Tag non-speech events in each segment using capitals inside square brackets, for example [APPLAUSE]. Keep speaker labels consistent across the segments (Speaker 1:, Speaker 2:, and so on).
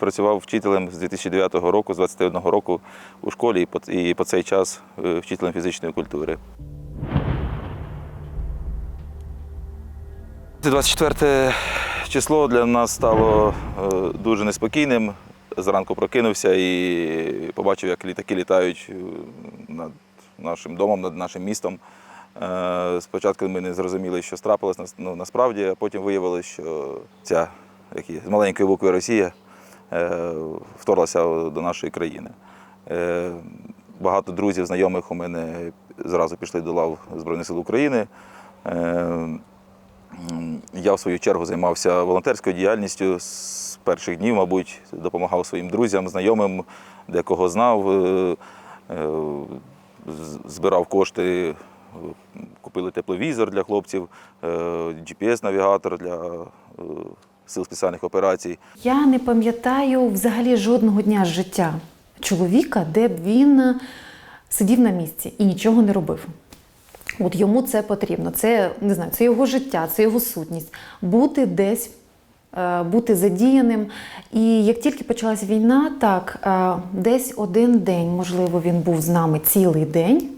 Speaker 1: Працював вчителем з 2009 року, з 21 року у школі і по, цей час е, вчителем фізичної культури. 24 число для нас стало е, дуже неспокійним. Зранку прокинувся і побачив, як літаки літають е, над нашим домом, над нашим містом. Спочатку ми не зрозуміли, що трапилось ну, насправді, а потім виявилося, що ця як є, з маленької букви Росія вторглася до нашої країни. Е, Багато друзів, знайомих у мене зразу пішли до лав Збройних сил України. Е, Я, в свою чергу, займався волонтерською діяльністю з перших днів, мабуть, допомагав своїм друзям, знайомим, декого знав, е, е, збирав кошти, е, купили тепловізор для хлопців, е, GPS-навігатор для е, сил спеціальних операцій.
Speaker 2: Я не пам'ятаю взагалі жодного дня життя чоловіка, де б він е, сидів на місці і нічого не робив. От йому це потрібно. Це не знаю, це його життя, це його сутність. Бути десь, е, бути задіяним. І як тільки почалася війна, так е, десь один день, можливо, він був з нами цілий день,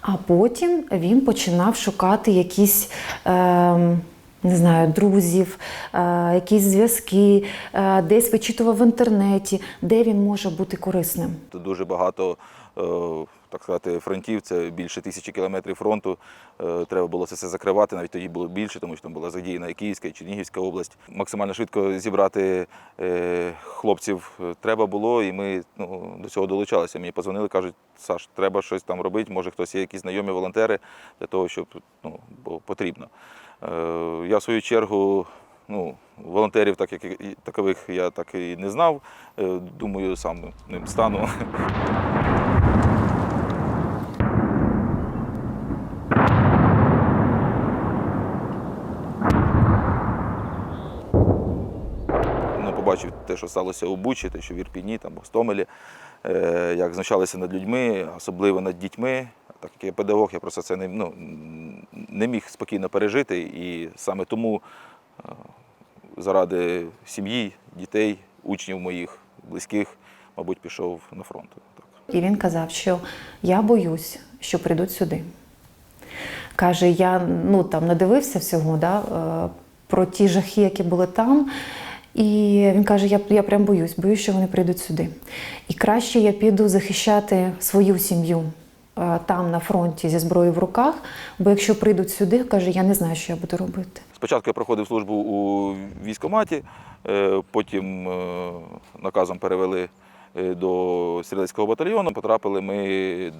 Speaker 2: а потім він починав шукати якісь. Е, не знаю, друзів, е, якісь зв'язки, е, десь вичитував в інтернеті, де він може бути корисним.
Speaker 1: Тут дуже багато, е, так сказати, фронтів, це більше тисячі кілометрів фронту. Треба було це все закривати, навіть тоді було більше, тому що там була задіяна і Київська і Чернігівська область. Максимально швидко зібрати хлопців треба було, і ми ну, до цього долучалися. Мені позвонили, кажуть, Саш, треба щось там робити, може хтось є якісь знайомі волонтери для того, щоб ну, бо потрібно. Е, Я в свою чергу ну, волонтерів, так як такових я так і не знав. Е, Думаю, сам ним стану. [LAUGHS] Ну, побачив те, що сталося у Бучі, те, що в Ірпіні, там, Гостомелі, е, як знущалися над людьми, особливо над дітьми. Так як я педагог, я просто це не, ну, не міг спокійно пережити. І саме тому е, заради сім'ї, дітей, учнів моїх, близьких, мабуть, пішов на фронт.
Speaker 2: І він казав, що я боюсь, що прийдуть сюди. Каже, я ну, там надивився всього да, е, про ті жахи, які були там. І він каже: я, я прям боюсь, боюсь, що вони прийдуть сюди. І краще я піду захищати свою сім'ю там на фронті зі зброєю в руках, бо якщо прийдуть сюди, каже, я не знаю, що я буду робити.
Speaker 1: Спочатку я проходив службу у військкоматі, е, потім е, наказом перевели е, до стрілецького батальйону. Потрапили ми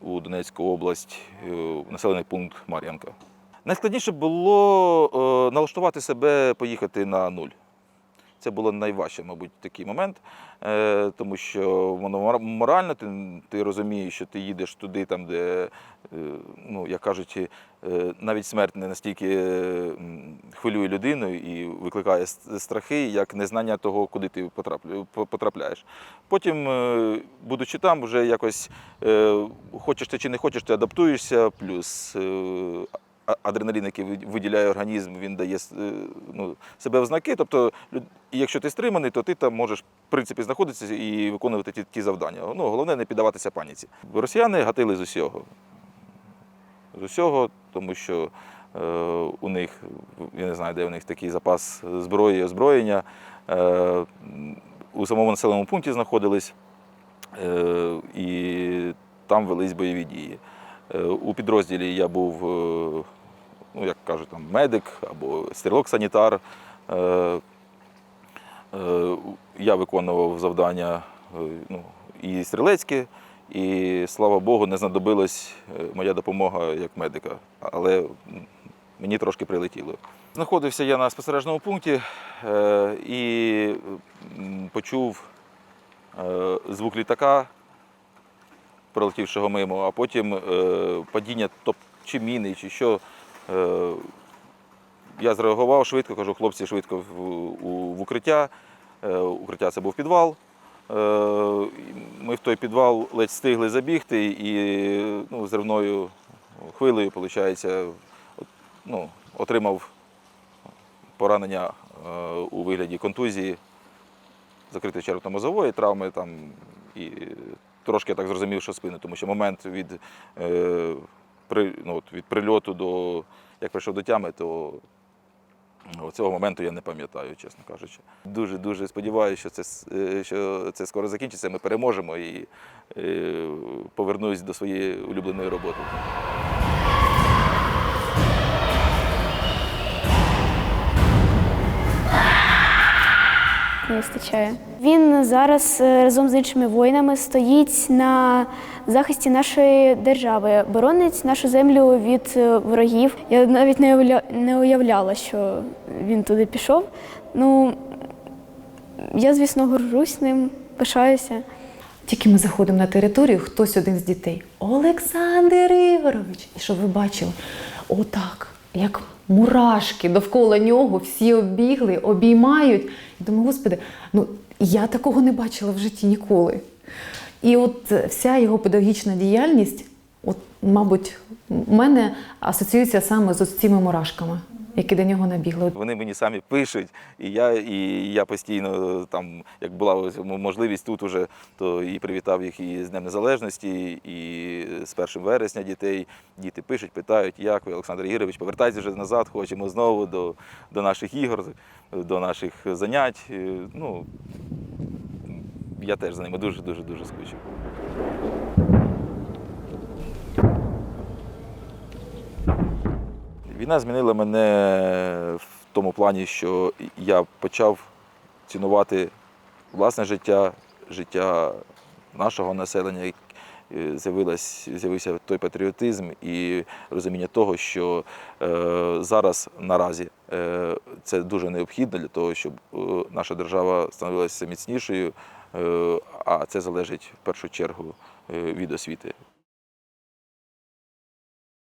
Speaker 1: у Донецьку область, е, в населений пункт Мар'янка. Найскладніше було е, налаштувати себе, поїхати на нуль. Це було найважче, мабуть, такий момент, е, тому що воно мора- морально ти, ти розумієш, що ти їдеш туди, там, де, е, ну, як кажуть, е, навіть смерть не настільки хвилює людину і викликає страхи, як незнання того, куди ти потрапляєш. Потім, будучи там, вже якось хочеш ти чи не хочеш, ти адаптуєшся, плюс адреналін, який виділяє організм, він дає е, ну, себе в знаки. Тобто, якщо ти стриманий, то ти там можеш в принципі знаходитися і виконувати ті, ті завдання. Ну, головне не піддаватися паніці. Росіяни гатили з усього. З усього, тому що е, у них, я не знаю, де у них такий запас зброї і озброєння. Е, у самому населеному пункті знаходились е, і там велись бойові дії. Е, У підрозділі я був, е, ну як кажуть, там медик або стрілок-санітар. Е, е, Я виконував завдання е, ну, і стрілецькі, і слава Богу, не знадобилась моя допомога як медика, але мені трошки прилетіло. Знаходився я на спостережному пункті і почув звук літака, пролетівшого мимо, а потім падіння топ, чи міни, чи що. Е, я зреагував швидко, кажу, хлопці швидко в, укриття. Е, укриття це був підвал. Е, ми в той підвал ледь встигли забігти і ну, зривною хвилею, виходить, ну, отримав поранення у вигляді контузії. закритої черепно-мозової травми там, і трошки я так зрозумів, що спини, тому що момент від, при, ну, от від прильоту до як прийшов до тями, то цього моменту я не пам'ятаю, чесно кажучи. Дуже дуже сподіваюся, що це, е, що це скоро закінчиться. Ми переможемо і і повернусь до своєї улюбленої роботи.
Speaker 3: Не вистачає. Він зараз е, разом з іншими воїнами стоїть на захисті нашої держави, боронить нашу землю від е, ворогів. Я навіть не уявля... не уявляла, що він туди пішов. Ну я, звісно, горжусь ним, пишаюся.
Speaker 2: Тільки ми заходимо на територію, хтось один з дітей. Олександр Ігорович! І щоб ви бачили, отак, як мурашки довкола нього, всі оббігли, обіймають. І думаю, господи, ну я такого не бачила в житті ніколи. І от е, вся його педагогічна діяльність, от, мабуть, у мене асоціюється саме з цими мурашками, які до нього набігли.
Speaker 1: Вони мені самі пишуть, і я, і я постійно там, як була можливість тут уже, то і привітав їх і з Днем Незалежності, і з 1 вересня дітей. Діти пишуть, питають, як ви, Олександр Ігорович, повертайтеся вже назад, хочемо знову до, до наших ігор, до наших занять. Е, Ну, я теж за ними дуже дуже дуже скучив. Війна змінила мене в тому плані, що я почав цінувати власне життя, життя нашого населення. Е, з'явився той патріотизм і розуміння того, що е, зараз наразі е, це дуже необхідно для того, щоб е, наша держава становилася міцнішою, е, а це залежить в першу чергу е, від освіти.